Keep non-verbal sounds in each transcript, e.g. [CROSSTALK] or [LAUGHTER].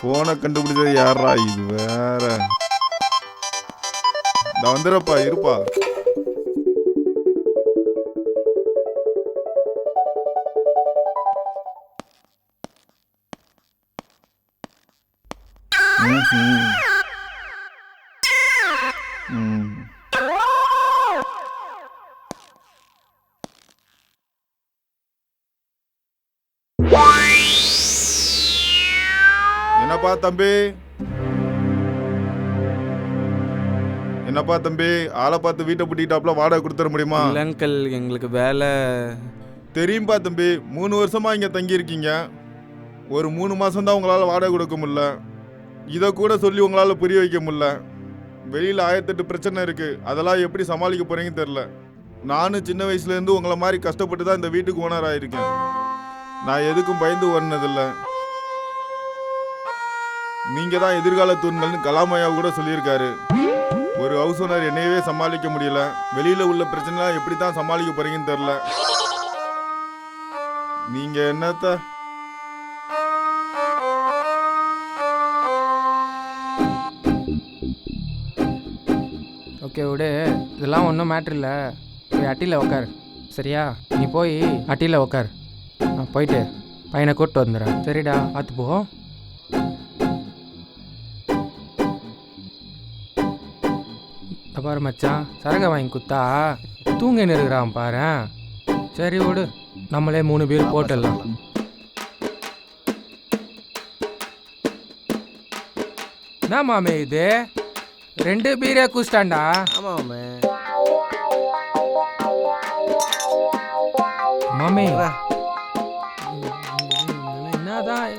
ஃபோனை போனை கண்டுபிடிச்சது யாரா இது வேற நான் வந்துடுறப்பா இருப்பா ம்ஹும். ம். என்னப்பா தம்பி? என்னப்பா தம்பி? ஆளை பார்த்து வீட்டை பூட்டிட்டாப்ல வாடகை கொடுத்துட முடியுமா? இல்லை அங்கிள் எங்களுக்கு வேலை. தெரியும்பா தம்பி மூணு வருஷமா இங்க தங்கி இருக்கீங்க ஒரு மூணு மாசம் தான் உங்களால வாடகை கொடுக்க முடியல. இதை கூட சொல்லி உங்களால புரிய வைக்க முடியல. வெளியில ஆயிரத்தெட்டு பிரச்சனை இருக்கு. அதெல்லாம் எப்படி சமாளிக்க போறீங்கன்னு தெரியல. நானும் சின்ன வயசுல இருந்து உங்களை மாதிரி கஷ்டப்பட்டு தான் இந்த வீட்டுக்கு ஓனர் ஆயிருக்கேன். நான் எதுக்கும் பயந்து ஓடினதில்ல. நீங்க தான் எதிர்கால தூண்கள்னு கலாமையா கூட சொல்லியிருக்காரு. ஒரு ஹவுஸ் ஓனர் என்னையவே சமாளிக்க முடியல. வெளியில உள்ள பிரச்சனைலாம் எப்படி தான் சமாளிக்க போறீங்கன்னு தெரியல. நீங்க என்னத்த? ஓகே விடு. இதெல்லாம் ஒன்றும் மேட்ரு இல்லை. போய் அட்டியில் உக்கார். சரியா? நீ போய் அட்டியில் உக்கார். நான் போயிட்டு பையனை கூப்பிட்டு வந்துடுறேன். சரிடா பார்த்து போ பாரு மச்சான் சரகை வாங்கி குத்தா தூங்க இருக்கிறான் பாரு. சரி விடு நம்மளே மூணு பேர் போட்டுடலாம். என்ன மாமே இது? ரெண்டு பீரே குஸ்டாண்டா ஆமா மாமே. என்னதான்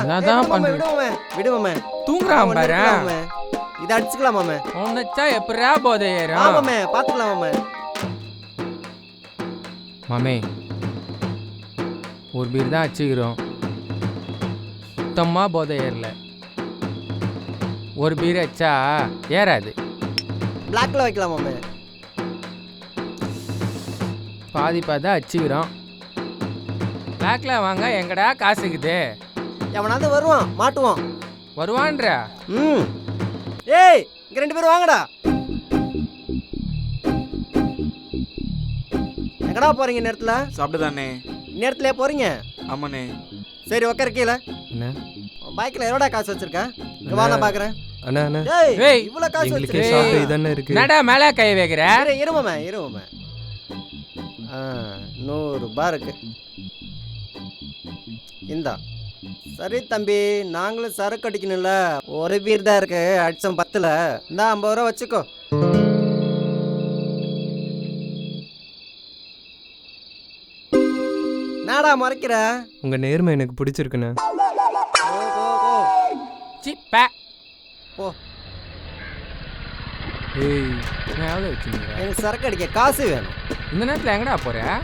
என்னதான் ஏய், மாமே, பண்ற விடு மாமே. விடு மாமே. தூங்குறான் பாரு. இதை அடிச்சுக்கலாம் மாமே. உன்னச்சா எப்படியா போதை ஏறும்? ஆமாமே பாத்துக்கலாம் மாமே. மாமே ஒரு பீர் தான் வச்சுக்கிறோம் சுத்தமாக போதை ஏறல. ஒரு பீர் வச்சா ஏறாது. பிளாக்ல வைக்கலாம் மாமே. பாதி பாதி தான் வச்சுக்கிறோம் பேக்கில் வாங்க எங்கடா காசுக்குது? எவனாவது வருவான் மாட்டுவான். வருவான்ற? ம். ஏய் இங்க ரெண்டு பேரும் வாங்கடா. எங்கடா போறீங்க நேரத்துல? சாப்பிட்டுதானே. நேரத்துல போறீங்க? ஆமாண்ணே. சரி உட்கார கீழே. அண்ணா. பைக்ல எவ்வளோடா காசு வச்சிருக்க? இங்க வா நான் பாக்குறேன். அண்ணா அண்ணா. ஏய் ஏய், இவ்வளவு காசு எங்களுக்கே வச்சிருக்க? ஷாப்பு இதானே இருக்கு. என்னடா மேலே கை வைக்கிற? இரு இருமாமே இருமாமே ஆ நூறு ரூபாய் இருக்கு. இந்தா. சரி தம்பி நாங்களும் சரக்கு அடிக்கணும்ல. ஒரு பீர் தான் இருக்கு. அடிச்சம் பத்துல. இந்தா ஐம்பது ரூபா வச்சுக்கோ. நாடா மறைக்கிற? உங்க நேர்மை எனக்கு பிடிச்சிருக்குண்ணே. போ, போ, போ. சி பே. போ ஏய் நான் எவ்வளோ எனக்கு சரக்கு அடிக்க காசு வேணும். இந்த நேரத்தில் எங்கடா போற? ஆ?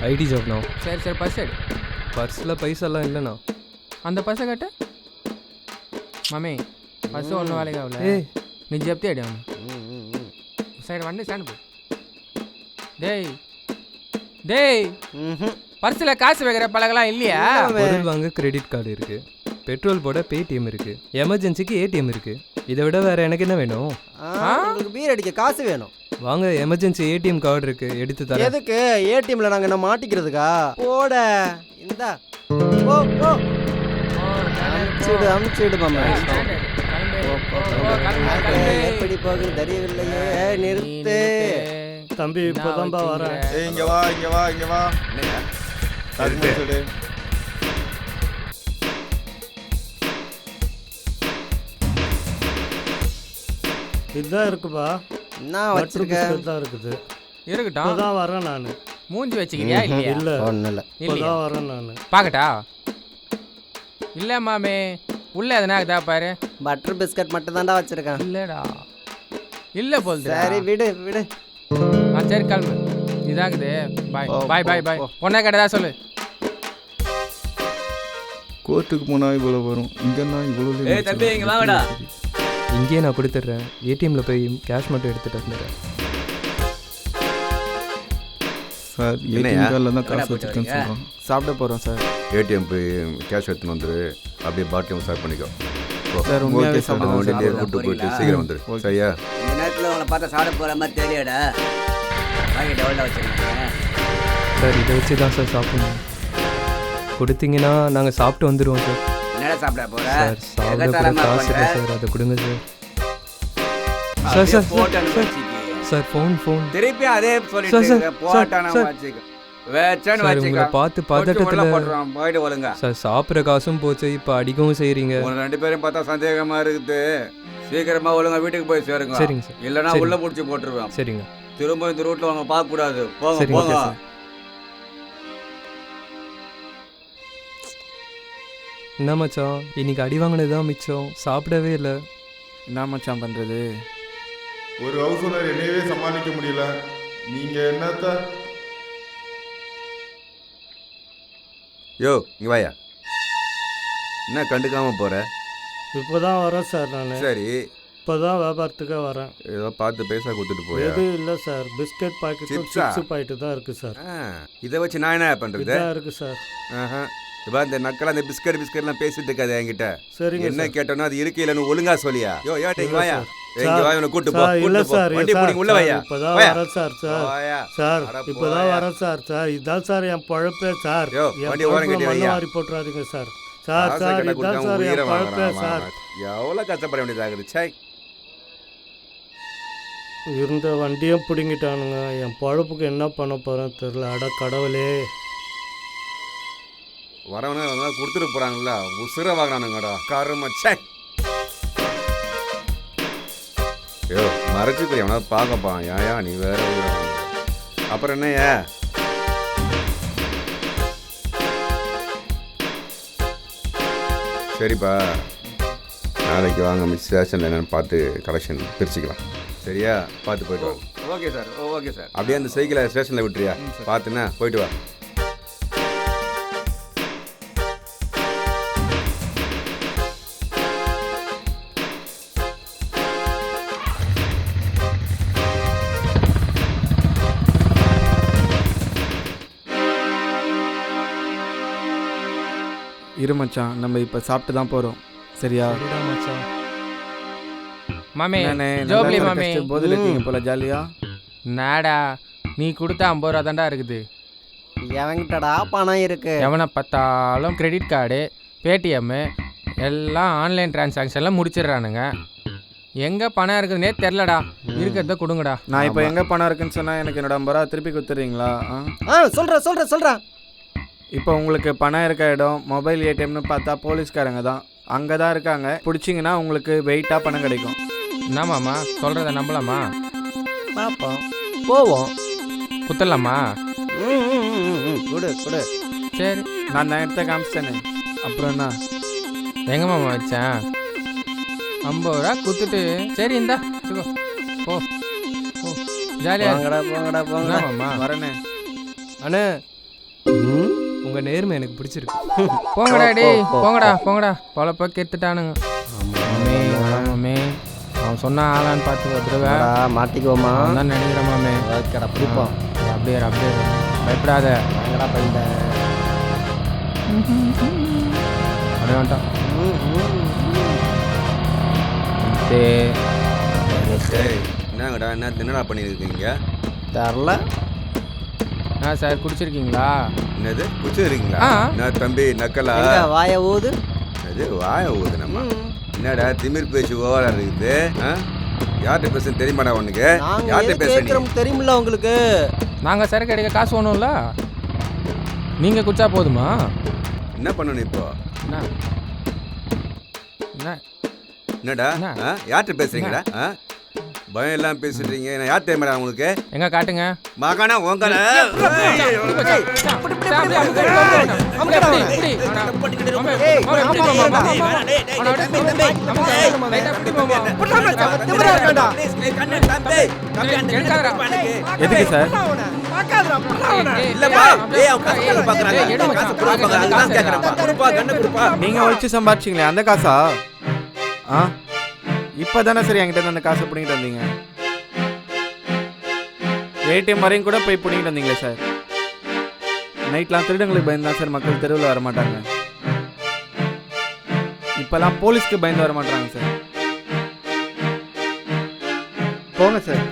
ஐடி ஜாப்ண்ணா சரி சரி பஸ் எடு. பர்ஸில் பைசாலாம் இல்லைண்ணா. அந்த பஸ்ஸை கட்டு. மம்மி பஸ் ஒன்றும் வேலைக்கு ஆகல ஏய். நீ ஜப்தி அடி அவனு. ம், ம், ம். சரி வண்டி ஸ்டாண்டு போ. டேய். டேய். ம்ஹும். பர்ஸில் காசு வைக்கிற பழகலாம் இல்லையா? இல்ல, பொருள் வாங்க கிரெடிட் கார்டு இருக்கு. பெட்ரோல் போட பேடிஎம் இருக்கு. எமர்ஜென்சிக்கு ஏடிஎம் இருக்கு. இதை விட வேற எனக்கு என்ன வேணும்? ஆ, உங்களுக்கு பீர் அடிக்க காசு வேணும். வாங்க எமர்ஜென்சி ஏடிஎம் கார்டு இருக்கு. எடுத்து தரேன். எதுக்கு? ஏடிஎம்ல நாங்க என்ன மாட்டிக்கிறதுக்கா? போட. இந்தா. போ போ. அமுச்சிடு அமுச்சிடு மாமா. எப்படி போகுது தெரியவில்லையே. நிறுத்து. தம்பி இப்போதான்பா வரேன் இங்க வா இங்க வா இங்க வா. அது முடிச்சுடு. இதுதான் இருக்குப்பா. என்ன பட்டர் வச்சிருக்க? பிஸ்கட் தான் இருக்குது. இருக்கட்டும். இப்போதான் வரேன் நான். மூஞ்சி வச்சுக்கிறியா இல்லையா? இல்ல. ஒன்றும் இல்லை. இப்போதான் வரேன் நான். பார்க்கட்டா இல்லை மாமே உள்ள எதனா இருக்குதா பாரு. பட்டர் பிஸ்கட் மட்டும் தான்டா வச்சிருக்கேன். இல்லடா. இல்லை போல்து சரி விடு விடு. ஆ சரி கிளம்பு. இதாகுது. பாய் போ, பாய் போ, பாய். பாய். பொண்ணை கேட்டதா சொல்லு. கோர்ட்டுக்கு போனா இவ்வளவு வரும். இங்கன்னா இவ்வளவு ஏய் தம்பி இங்க வாங்கடா. இங்கேயே நான் கொடுத்துட்றேன். ஏடிஎம்ல போய் கேஷ் மட்டும் எடுத்துட்டு வந்துடுறேன் சார்? ஏடிஎம் கார்டில் தான் காசு வச்சுருக்கேன்னு? சொல்கிறோம் சாப்பிட போகிறோம் சார். ஏடிஎம் போய் கேஷ் எடுத்துன்னு வந்துரு. அப்படியே பாட்டிலும் ஸ்டார்ட் பண்ணிக்கோ. Sir okay sir. வண்டியிலே சார் கூட்டு போயிட்டு? சீக்கிரம் வந்துரு. ஓகே. சரியா? இந்த நேரத்தில் உங்களை பார்த்தா சாப்பிட போகிற மாதிரி தெரியடா சார் இதை வச்சு தான் சார் சாப்பிடணும். கொடுத்தீங்கன்னா நாங்கள் சாப்பிட்டு வந்துடுவோம் சார். என்னடா சாப்பிட போகிற சார் சாப்பிட எகத்தாளமா காசு இல்லை? சார். அதை கொடுங்க sir. Sir sir sir. Sir phone phone திருப்பி அதே சார், சொல்லிட்டு சார், இருக்க. போட்டானா சார். வச்சுக்க. வச்சேன்னு சார் உங்களை வச்சுக்க பார்த்து உள்ள பதட்டத்தில் போட்டுருவான் போயிட்டு ஒழுங்க. சார் சாப்பிட்ற காசும் போச்சு இப்போ அடிக்கவும் செய்கிறீங்க உங்க ரெண்டு பேரும் பார்த்தா சந்தேகமா இருக்குது. சீக்கிரமா ஒழுங்கா வீட்டுக்கு போய் சேருங்க. சரிங்க சார். இல்லைன்னா சரி. உள்ள புடிச்சு போட்டுருவேன். சரிங்க. திரும்ப இந்த ரூட்ல அவங்க பார்க்க கூடாது. போங்க சரிங்க, போங்க. சார். என்ன மச்சான்? இன்னைக்கு அடி வாங்கினது தான் மிச்சம். சாப்பிடவே இல்லை. என்ன மச்சான் பண்ணுறது ஒரு ஹவுஸ் ஓனர் என்னையவே சமாளிக்க முடியல. நீங்க என்னத்த? யோ இங்க வாயா. என்ன கண்டுக்காம போற? இப்போ தான் வரேன் சார் நான். சரி. இப்போ தான் வியாபாரத்துக்கே வரேன். ஏதோ பார்த்து பைசா கொடுத்துட்டு போயா எதுவும் இல்லை சார். பிஸ்கட் பாக்கெட்டும் சிப்ஸா? சிப்ஸ் பாக்கெட்டு தான் இருக்குது சார். ஆ, இதை வச்சு நான் என்ன பண்றது? இதுதான் இருக்குது சார். ஆஹா. இப்ப இந்த நக்கலா இந்த பிஸ்கட் பிஸ்கட்லாம் பேசிட்டு இருக்காது என்கிட்ட. சரிங்க என்ன சார். கேட்டோன்னா அது இருக்கு இல்லைன்னு ஒழுங்கா சொல்லியா? யோ ஏட்ட இங்க வாயா. இல்லை சார் சார், இப்போதான். வரேன் சார் சார் வாயா சார் அட இப்போதான் போயா. வரேன் சார் சார் இதான் சார் என் பழப்பே சார். வாரி போட்டுறாதீங்க சார். சார் சார் இதான் சார் என் பழப்பே. எவ்வளவு கஷ்டப்பட வேண்டியதாகுது சை. இருந்த வண்டியும் பிடுங்கிட்டானுங்க. என் பழப்புக்கு என்ன பண்ண போகிறேன் தெரில அட கடவுளே. வரவன கொடுத்துட்டு போறாங்கல்ல உசுர வாங்கினானுங்கடா கரும சை யோ மறைச்சு எவனா பார்க்கப்பா ஏயா நீ வேற. அப்புறம் என்னய்யா? சரிப்பா நாளைக்கு வாங்க மிஸ் ஸ்டேஷனில் என்னன்னு பார்த்து கலெக்ஷன் பிரிச்சுக்கலாம். சரியா? பார்த்து போயிட்டு வா. Okay sir okay sir. அப்படியே அந்த சைக்கிளை ஸ்டேஷனில் விட்டுறியா பார்த்துன்னா போயிட்டு வா. இரு மச்சான் நம்ம இப்போ சாப்பிட்டு தான் போகிறோம் சரியா? மாமே ஜோப்லி மாமே. போதில் இருக்கீங்க போல ஜாலியா? நாடா நீ கொடுத்த ஐம்பது ரூபா தாண்டா இருக்குது. எவங்கிட்டடா பணம் இருக்கு? எவனை பார்த்தாலும் கிரெடிட் கார்டு பேடிஎம்மு எல்லாம் ஆன்லைன் டிரான்சாக்ஷன்லாம் முடிச்சிடுறானுங்க. எங்கே பணம் இருக்குதுன்னே தெரிலடா. இருக்கிறத கொடுங்கடா. நான் இப்போ எங்கே பணம் இருக்குன்னு சொன்னால் எனக்கு என்னோட ஐம்பது ரூபா திருப்பி கொடுத்துறீங்களா ஆ? ஆ சொல்கிறேன் சொல்கிறேன் சொல்கிறேன் இப்போ உங்களுக்கு பணம் இருக்க இடம் மொபைல் ஏடிஎம்னு பார்த்தா போலீஸ்காரங்க தான். அங்கே தான் இருக்காங்க. பிடிச்சிங்கன்னா உங்களுக்கு வெயிட்டாக பணம் கிடைக்கும். என்ன மாமா? சொல்கிறத நம்பலாமா? பார்ப்போம் போவோம். குத்தலாமா. கொடு கொடு. சரி. நான் தான் எடுத்த காமிச்சிட்டேனே. அப்புறம் என்ன? எங்க மாமா வச்சேன் ஐம்பது ரூபா குத்துட்டு. சரி இந்தா. வச்சுக்கோ போ. போ. ஜாலியாக போங்கடா போங்கடா போங்கடா. மாமா? வரேனே. அண்ணே. உங்கள் நேர்மை எனக்கு பிடிச்சிருக்கு. [LAUGHS] போங்கடா டேய் போங்கடா போங்கடா. பொழப்ப கெத்துட்டானுங்க. மாமே வேணாம் மாமே அவன் சொன்ன ஆளான்னு பார்த்து வாடா, மாட்டிக்குவோமா? தான் நினைக்கிறேன் மாமே. ஓகேடா பிடிப்போம். அப்படியே அப்படியே. பயப்படாத. வாங்கடா பையன் அப்படியே வந்துட்டான். சரி என்னங்கடா என்ன என்னடா பண்ணியிருக்கீங்க? தெரில. ஆ சார் குடிச்சிருக்கீங்களா? என்னது? ஆ. என்ன தம்பி நக்கலா? எங்க வாய ஊது? அது வாய ஊது நம்ம? ம். என்னடா திமிர் பேச்சு ஓவரா இருக்குது ஆ? யார்கிட்ட பேசுன்னு தெரியுமாடா உனக்கு? நாங்க யார்கிட்ட எது பேச நீ கேட்குறோம் தெரியுமில்ல உங்களுக்கு? நாங்கள் சரக்கு அடிக்க காசு வேணும்ல? நீங்கள் குடிச்சா போதுமா? என்ன பண்ணணும் இப்போ? என்ன? என்ன? என்னடா என்ன? ஆ? யார்கிட்ட பேசுறீங்கடா ஆ? பயம் எல்லாம் பேசிட்டீங்க நான் யார் தெரியுமாடா உங்களுக்கு எங்க காட்டுங்க மகனா உங்கள எதுக்கு சார் நீங்கள் ஒழிச்சு சம்பாரிச்சிங்களே அந்த காசா ஆ இப்போ தானே சரி என்கிட்ட அந்த காசை பிடிங்கிட்டு வந்தீங்க? ஏடிஎம் வரையும் கூட போய் பிடிங்கிட்டு வந்தீங்களே சார்? நைட்லாம் திருடங்களுக்கு பயந்து தான் சார் மக்கள் தெருவில் வர மாட்டாங்க. இப்போல்லாம் போலீஸ்க்கு பயந்து வர மாட்டாங்க சார். போங்க சார்.